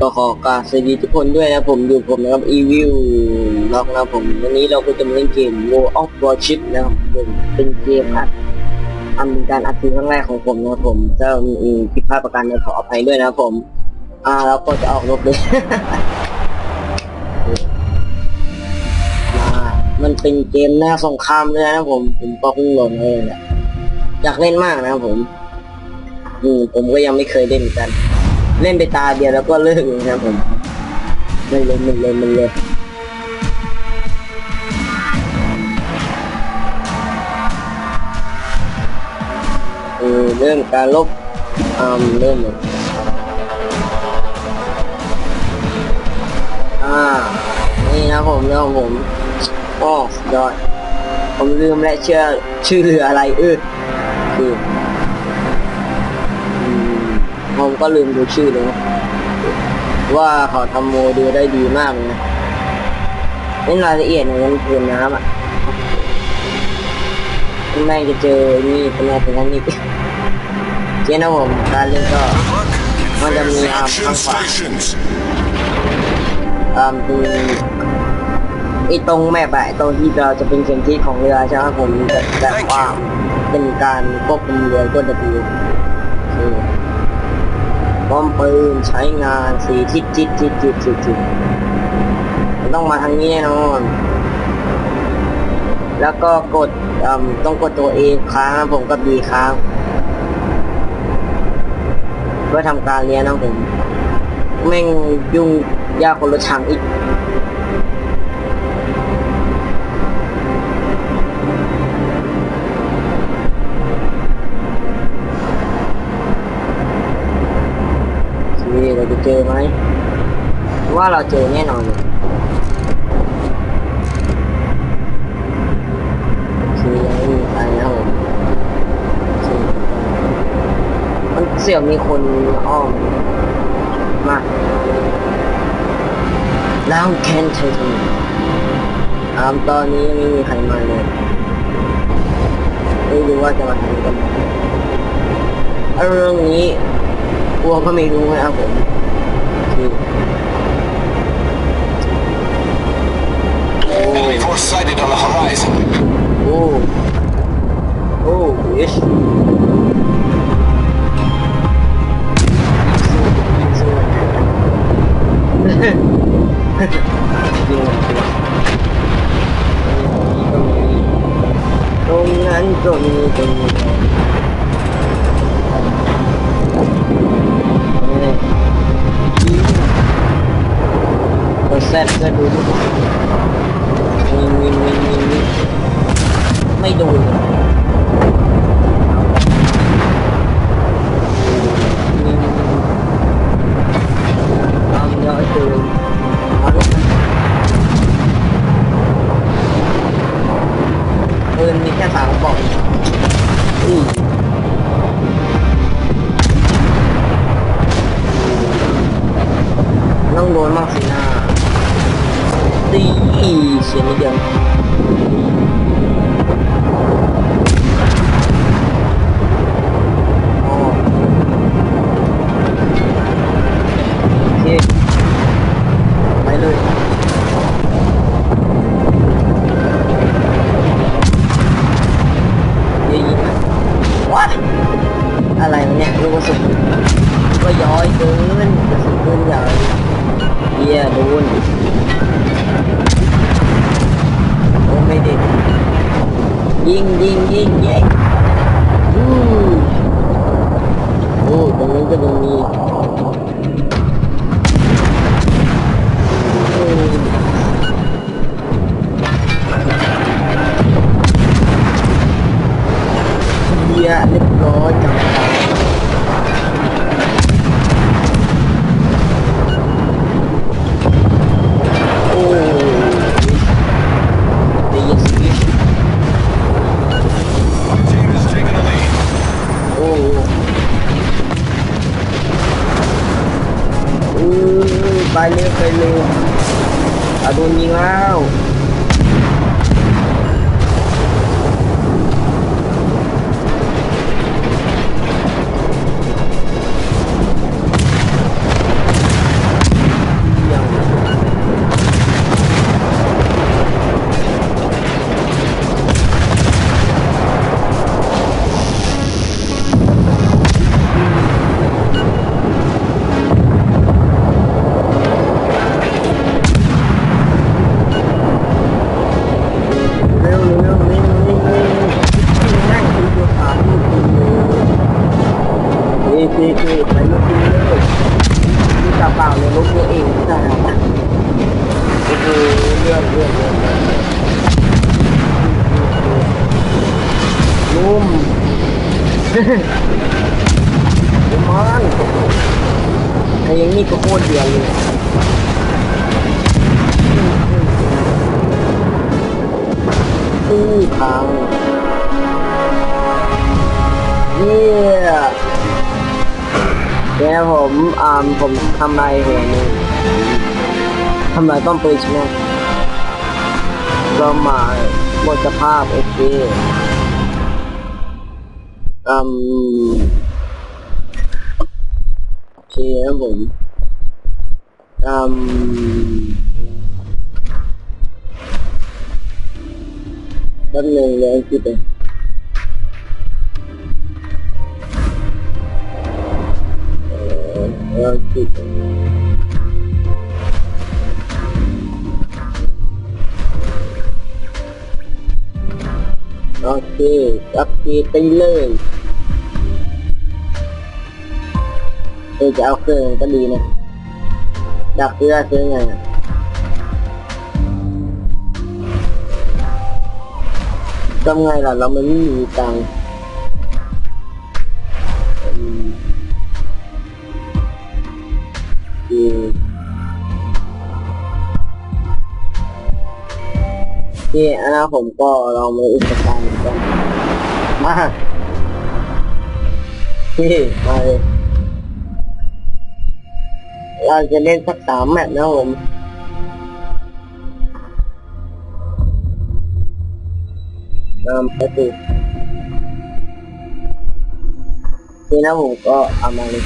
ก็ขอกราบสวัสดีทุกคนด้วยนะผมอยู่ผมนะครับอีวิวล็อกนะครับผมวันนี้เราก็จะมาเล่นเกม War of Warship นะครับผมเป็นเกมอัดทำเป็นการอัดคลิปครั้งแรกของผมนะครับผมจะมีผิดพลาดประการใดขออภัยด้วยนะครับผม อ่าแล้วก็จะออกรบเลยมันเป็นเกมแนวสงครามเลยนะผมผมก็เพิ่งโหลดมาเลยแหละอยากเล่นมากนะครับผม อืมผมก็ยังไม่เคยเล่นเหมือนกัน เล่นไปตาเดียวแล้วก็เลิกเลยนะครับผมมันเลยมันเลยมันเลยเออเริ่มการลบอ่าเริ่มเลยอ่านี่นะผมเรื่องผมโอ้สุดยอดผมลืมและเชื่อชื่อเรืออะไรเออคือ ผมก็ลืมดูชื่อเลยนะว่าเขาทำโมดูได้ดีมากเลยนะเล่นรายละเอียดในนั้นพื้นน้ำอะแม่งจะเจอนี่เป็นอะไรเป็นนั้นนี่เจ้นะผมการเล่นก็มันจะมีอาร์มข้างขวา stations. อ่าคือไอตรงแม่บะตรงที่เราจะเป็นเข็มทิศของเรือใช่ไหมครับผมแต่ว่าเป็นการควบคุมเรือก็จะดีคือ ป้อมปืนใช้งานสีทิศทิศทิศทิศทิศทิศมันต้องมาทางนี้แน่นอน แล้วก็กดต้องกดตัวเองค้างผมก็บดีค้างเพื่อทำการเรียนนะผมแม่งยุ่งยากคนละช่างอีก ว่าเราเจอแน่นอนเลยคือยังไม่มีใครครับผมคือมันเสี่ยวมีคนอ้อมมาแล้วแคนเทนอามตอนนี้ไม่มีใครมาเลยไม่รู้ว่าจะมาทำกันไหมเรื่องนี้กลัวก็ไม่รู้นะครับผมคือ Enemy force sighted on the horizon. โอ้โอ้ยิ ชตรงนั้น มมันไอ้ยังนี้ก็โคตรเดือดเลยตู้พังเยี่ยเดี๋ยวผมอ่าผมทำลายหัวนึงทำลายต้นปืนใช่ไหมก็มาหมดสภาพโอเค อืมโอเคครับผมอืมแป๊บห เออจะเอาเครื่องก็ดีนะดักเรือซื้อไงทำไงล่ะ เราไม่มีตังค์อืมนี่อันนั้นผมก็ลองมาอุปกรณ์กันมาที่ มาเลย เราจะเล่นสักสามแมตช์นะผมนำประตูที่นะผมก็เอามาเลย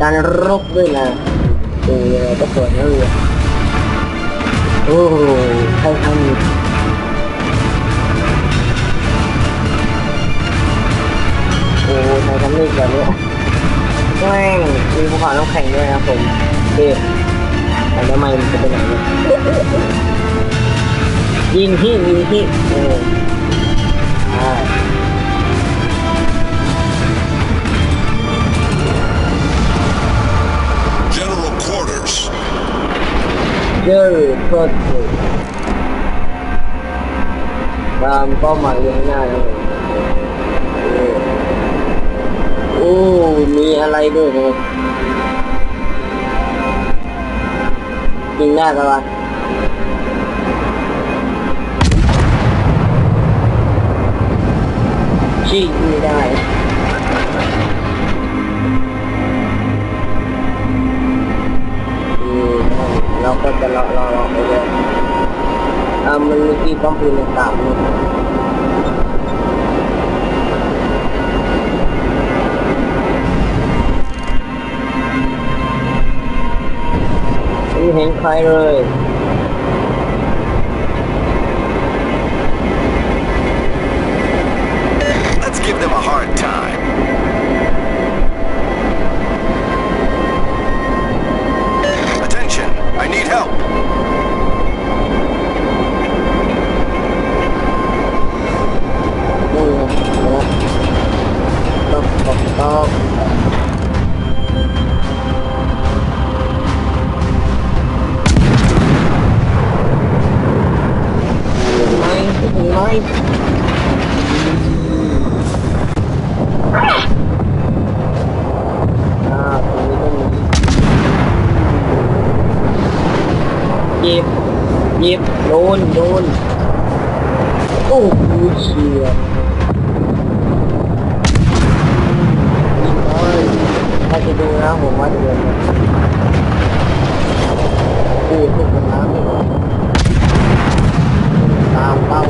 การรบด้วยนะเออก็สวยนะเลยโอ้โหใครทำโอ้ใครทำนี่แบบนี้ แม่งมีภูเขาน้ำแข็งด้วยนะผมเด็แต่ทำไมมันจะไปไหนเนี่ยยิงที่ยิงที่เออใช่ General quarters. เจอโคตรเลยตามเป้าหมายยังหน้านะผมโอ้โอ้ มีอะไรด้วยนะยิงได้ปะวะชี้ไม่ได้เราก็จะรอรอรอไปเลยอ่ามันมีที่ป้อมปืนต่างๆ นี่ไม่เห็นใครเลย โอ้ถูกกับน้ำเลยตามเป้า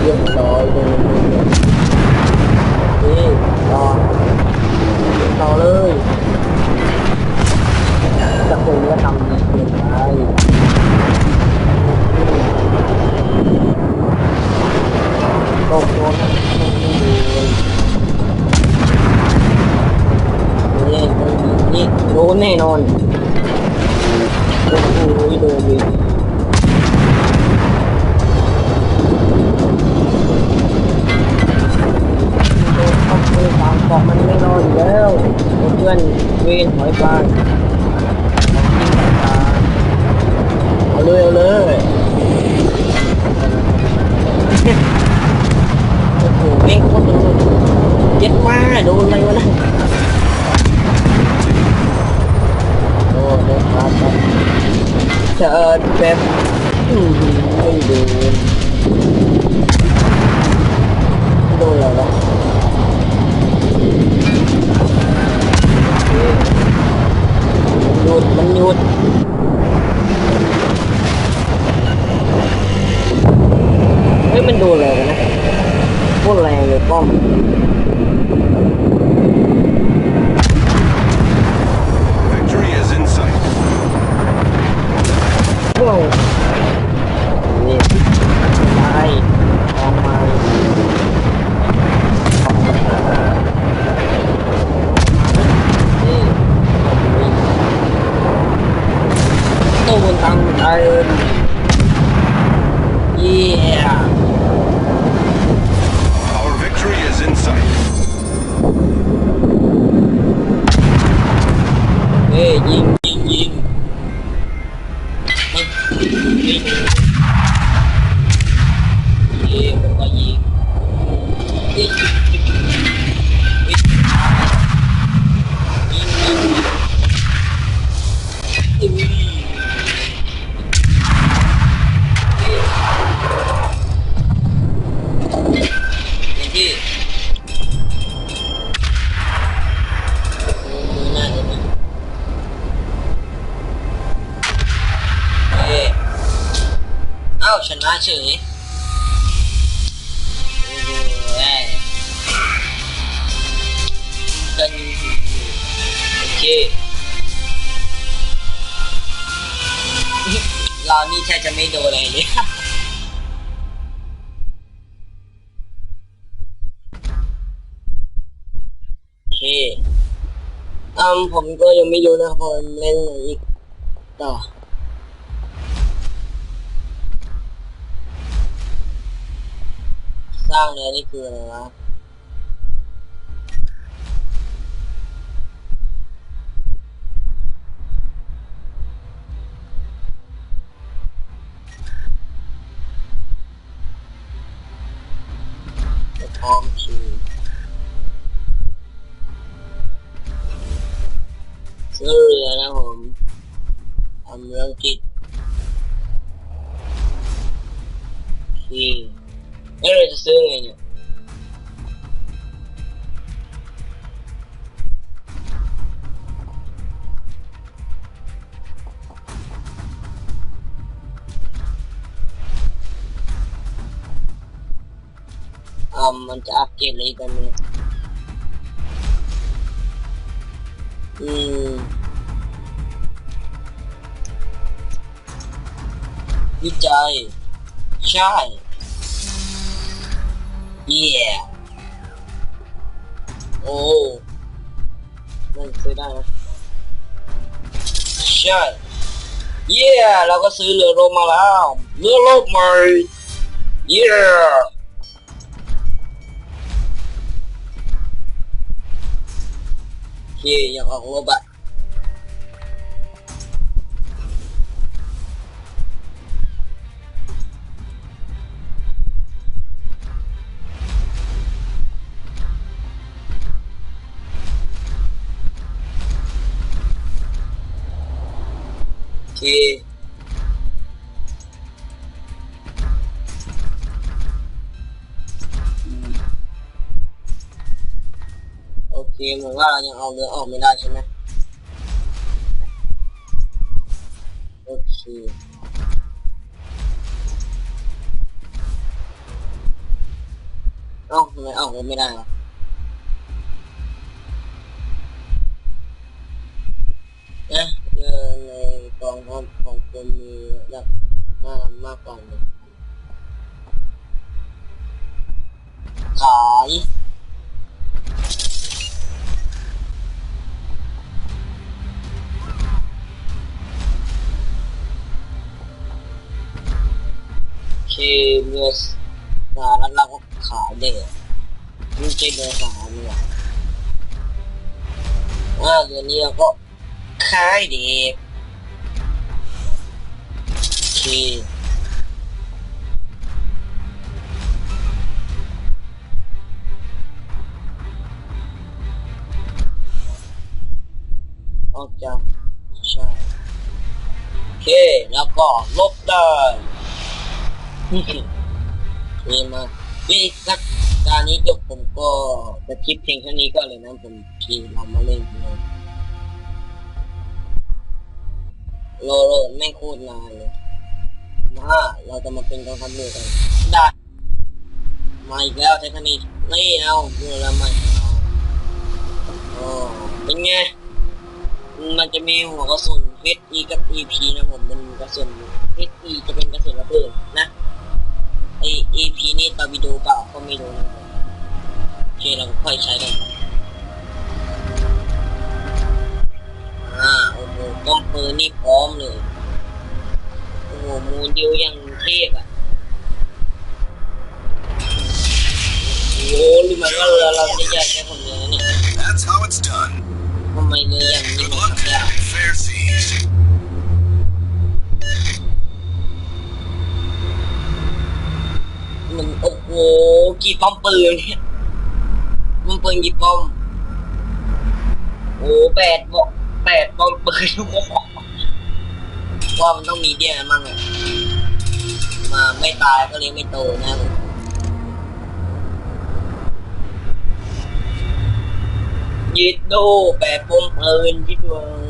เรียบร้อยเลย นอนโอ้โหโดนเลยสามกอกมันไม่นอนอยู่แล้วเพื่อนเวนหอยปลาเอาเลยเอาเลยโอ้โหเม่งโคตรเย็ดมากโดนอะไรวะนะ โอ้โดนครับครับเชิญแป๊บไม่ดนโดนอะไรวะหยุดมันหยุดเฮ้ยมันดูแรงนะโคตรแรงเลยป้อม เฉยโอ้โหเอ้ยกันโอเคเรานี่แทบจะไม่โดนอะไรเลยโอเคอืมผมก็ยังไม่รู้นะครับผมเล่นอีกต่อ สร้างเนื้อนี่คืออะไรวะพร้อมคือซื้อเรือนะผมทำเรื่องจิตที่ เอ้ยเราจะซื้ อไงเนี่ยอ่ามันจะอัปเกรดอะไรกันเนี่ยอืมวิจัยใช่เย่โอ้มันซื้อได้นะใช่เย่เราก็ซื้อเรือรบมาแล้วเรือรบใหม่เย่โอเคอยากออกรบอะ โอเคอืมโอเคเหมือนว่าเของคุณมีระดับมากมากกว่าหนึ่งขายคือเรือสาแล้วเราก็ขายเด็กไม่ใช่เรือสารเนี่ยอ่าเดือนนี้เราก็ขายเด็ก โอเคออกจากใช่โอเค แล้วก็ลบได้นี่มานี่สักการนี้จบผมก็จะคลิปเพียงเท่านี้ก็เลยนะผมทีเรามาเล่นเลยโลโลไม่โคตรนานเลย มาเราจะมาเป็นกองทัพเรือกันได้มาอีกแล้วไททานิกนี่เอาเรือละไม่เอาโอ้เป็นไงมันจะมีหัวกระสุน HE กับ EP นะผมเป็นกระสุน HE จะเป็นกระสุนระเบิดนะไอ EP นี่ตอร์ปิโดเปล่าก็ไม่รู้นะโอเคเราค่อยใช้กันอ่าโอ้โหป้อมปืนนี่พร้อมเลย หมูลเดียวยังเทพอะโอ้โหรู้ไหมว่าเรือเราจะใหญ่แค่คนเดียวนะเนี่ย That's how it's done. ทำไมเรืออย่างนี้ Good มัน luck ทำยาก in fair seas. มันโอ้โหกี่ป้อมปืนเนี่ยมันปืนกี่ป้อมโอ้แปดบอกแปดป้อมปืนทุกคน ว่ามันต้องมีเดียนมั่งอะมาไม่ตายก็เลยไม่โตนะยิดโดแปดป้อมปืนยิดดวง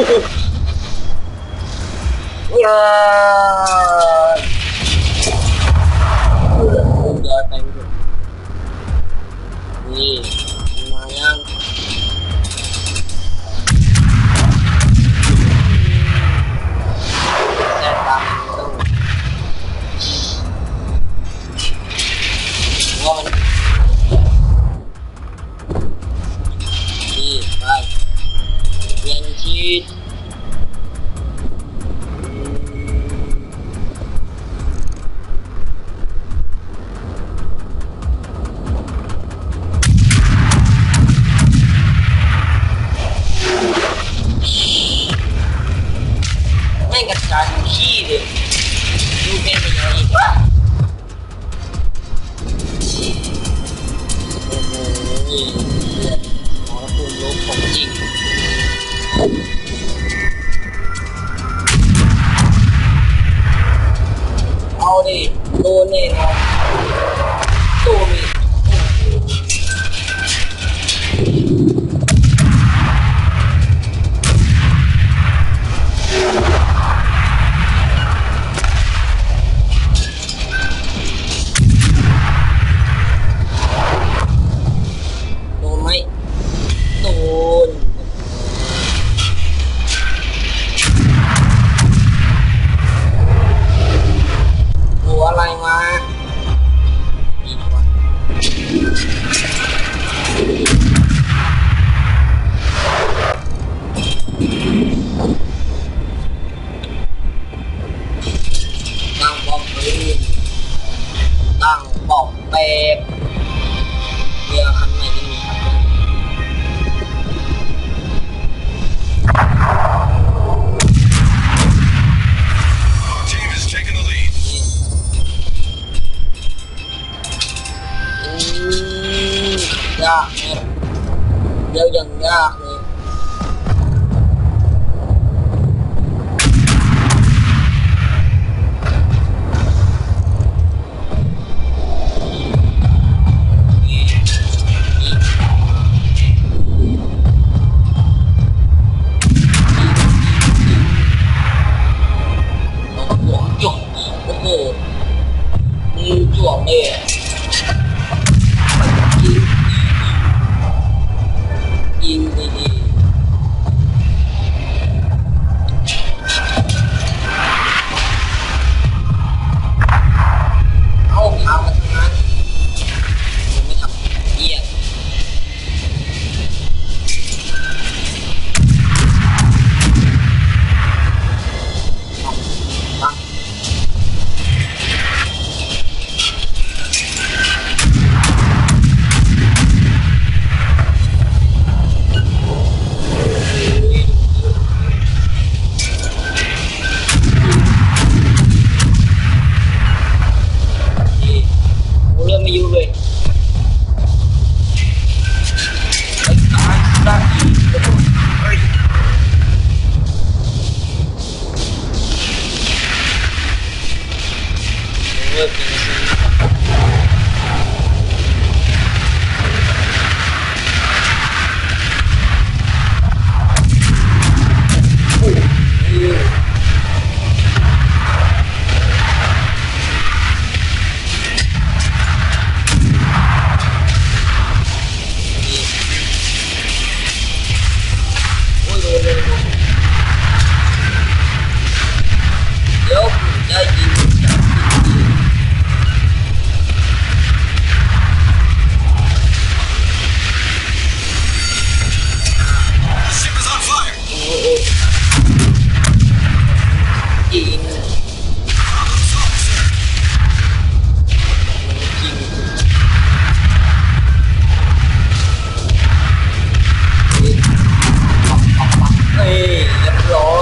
โ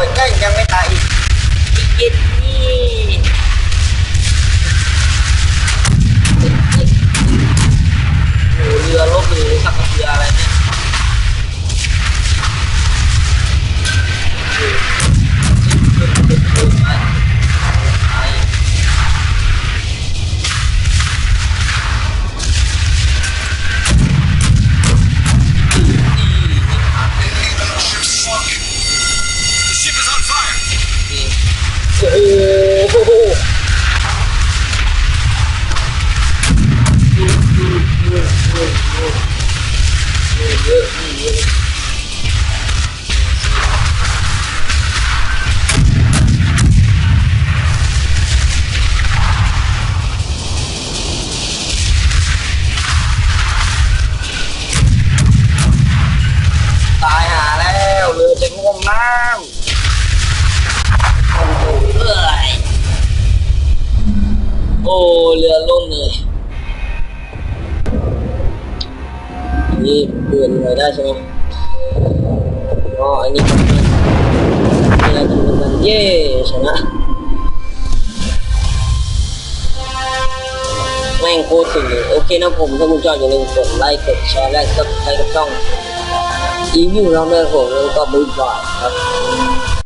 ยนั่นยังไม่ตายอีกยิน นะผมถ้าคุณชอบอย่าลืมกดไลค์กดแชร์และกดติดตามช่องอีวิวเราเนอร์ผมแล้วก็บุ๊บบอยครับ